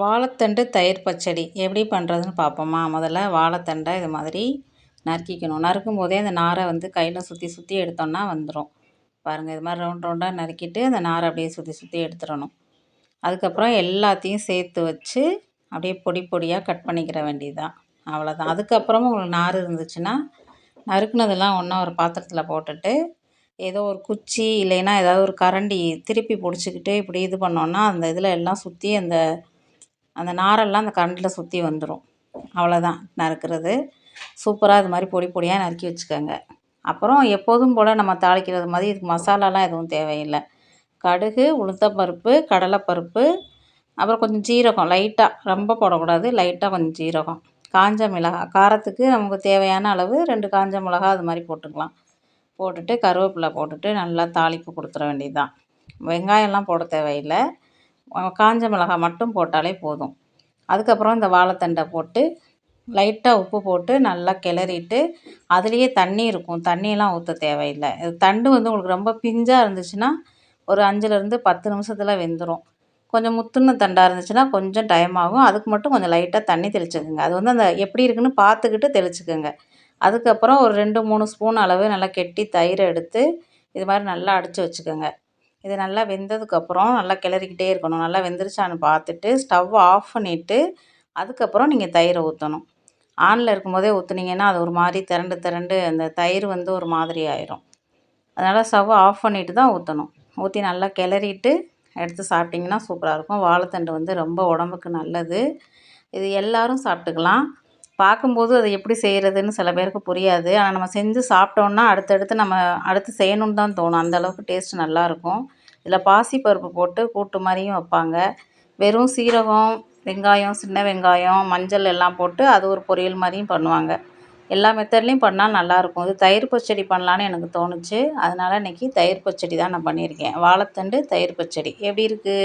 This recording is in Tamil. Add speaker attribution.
Speaker 1: வாழைத்தண்டு தயிர் பச்சடி. எப்படி பண்ணுறதுன்னு பார்ப்போமா முதல்ல வாழைத்தண்டை இது மாதிரி நறுக்கிக்கணும். நறுக்கும் போதே அந்த நாரை வந்து கையில் சுற்றி சுற்றி எடுத்தோம்னா வந்துடும் பாருங்கள் இது மாதிரி ரவுண்ட் ரவுண்டாக நறுக்கிட்டு அந்த நாரை அப்படியே சுற்றி சுற்றி எடுத்துடணும். அதுக்கப்புறம் எல்லாத்தையும் சேர்த்து வச்சு அப்படியே பொடி பொடியாக கட் பண்ணிக்கிற வேண்டியதுதான். அவ்வளோதான் அதுக்கப்புறமும் உங்களுக்கு நார் இருந்துச்சுன்னா நறுக்குனதெல்லாம் ஒன்றா ஒரு பாத்திரத்தில் போட்டுட்டு ஏதோ ஒரு குச்சி இல்லைன்னா ஏதாவது ஒரு கரண்டி திருப்பி பிடிச்சிக்கிட்டு இப்படி இது பண்ணோன்னா அந்த இதில் எல்லாம் சுற்றி அந்த அந்த நாரெல்லாம் அந்த கரண்டில் சுற்றி வந்துடும் அவ்வளோதான் நறுக்கிறது. சூப்பராக இது மாதிரி பொடி பொடியாக நறுக்கி வச்சுக்கோங்க. அப்புறம் எப்போதும் போல் நம்ம தாளிக்கிறது மாதிரி இதுக்கு மசாலாலாம் எதுவும் தேவையில்லை. கடுகு உளுத்தப்பருப்பு கடலைப்பருப்பு அப்புறம் கொஞ்சம் ஜீரகம் லைட்டாக ரொம்ப போடக்கூடாது லைட்டாக கொஞ்சம் ஜீரகம். காஞ்ச மிளகாய் காரத்துக்கு நமக்கு தேவையான அளவு ரெண்டு காஞ்ச மிளகா அது மாதிரி போட்டுக்கலாம். போட்டுட்டு கருவேப்பிலை போட்டுட்டு நல்லா தாளிப்பு கொடுத்துட வேண்டியது தான் வெங்காயம்லாம் போட தேவையில்லை. காஞ்ச மிளகாய் மட்டும் போட்டாலே போதும். அதுக்கப்புறம் இந்த வாழைத்தண்டை போட்டு லைட்டாக உப்பு போட்டு நல்லா கிளறிட்டு அதுலேயே தண்ணி இருக்கும். தண்ணியெல்லாம் ஊற்ற தேவையில்லை. தண்டு வந்து உங்களுக்கு ரொம்ப பிஞ்சாக இருந்துச்சுன்னா ஒரு அஞ்சுலேருந்து பத்து நிமிஷத்தில் வெந்துடும் கொஞ்சம் முத்துன தண்டாக இருந்துச்சுன்னா கொஞ்சம் டைம் ஆகும். அதுக்கு மட்டும் கொஞ்சம் லைட்டாக தண்ணி தெளிச்சுக்கோங்க. அது வந்து அந்த எப்படி இருக்குன்னு பார்த்துக்கிட்டு தெளிச்சுக்கோங்க. அதுக்கப்புறம் ஒரு ரெண்டு மூணு ஸ்பூன் அளவு நல்லா கெட்டி தயிர் எடுத்து இது மாதிரி நல்லா அடித்து வச்சுக்கோங்க. இது நல்லா வெந்ததுக்கப்புறம் நல்லா கிளறிக்கிட்டே இருக்கணும். நல்லா வெந்துருச்சான்னு பார்த்துட்டு ஸ்டவ்வை ஆஃப் பண்ணிவிட்டு அதுக்கப்புறம் நீங்கள் தயிரை ஊற்றணும் ஆனில் இருக்கும்போதே ஊற்றுனீங்கன்னா அது ஒரு மாதிரி திரண்டு திரண்டு அந்த தயிர் வந்து ஒரு மாதிரி ஆயிரும். அதனால் ஸ்டவ் ஆஃப் பண்ணிவிட்டு தான் ஊற்றணும் ஊற்றி நல்லா கிளறிட்டு எடுத்து சாப்பிட்டிங்கன்னா சூப்பராக இருக்கும். வாழைத்தண்டு வந்து ரொம்ப உடம்புக்கு நல்லது. இது எல்லோரும் சாப்பிட்டுக்கலாம். பார்க்கும்போது அதை எப்படி செய்கிறதுன்னு சில பேருக்கு புரியாது. ஆனால் நம்ம செஞ்சு சாப்பிட்டோன்னா அடுத்தடுத்து நம்ம அடுத்து செய்யணுன்னு தான் தோணும். அந்தளவுக்கு டேஸ்ட் நல்லாயிருக்கும் இதில் பாசிப்பருப்பு போட்டு கூட்டு மாதிரியும் வைப்பாங்க. வெறும் சீரகம் வெங்காயம் சின்ன வெங்காயம் மஞ்சள் எல்லாம் போட்டு அது ஒரு பொரியல் மாதிரியும் பண்ணுவாங்க. எல்லா மெத்தட்லேயும் பண்ணால் நல்லாயிருக்கும். இது தயிர் பச்சடி பண்ணலான்னு எனக்கு தோணுச்சு. அதனால் இன்றைக்கி தயிர் பச்சடி தான் நான் பண்ணியிருக்கேன். வாழைத்தண்டு தயிர் பச்சடி. எப்படி இருக்குது